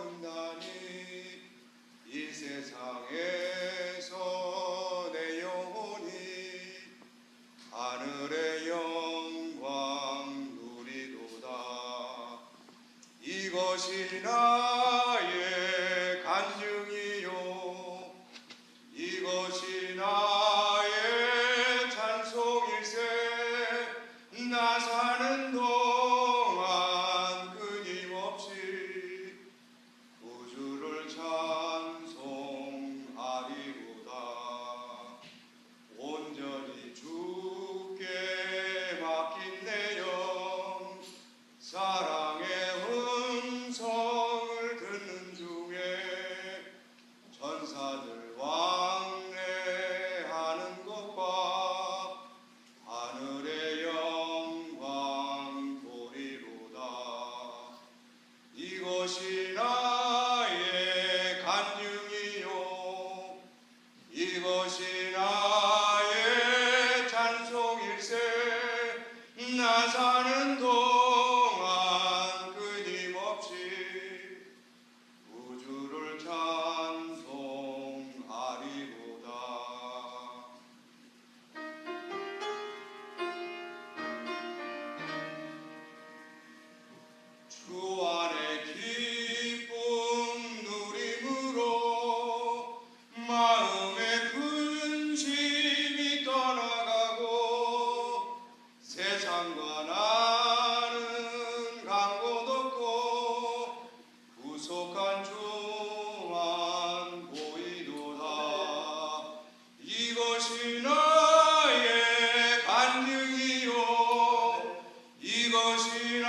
온다니 이 세상에서 내 영혼이 하늘의 영광 누리도다. 이것이 나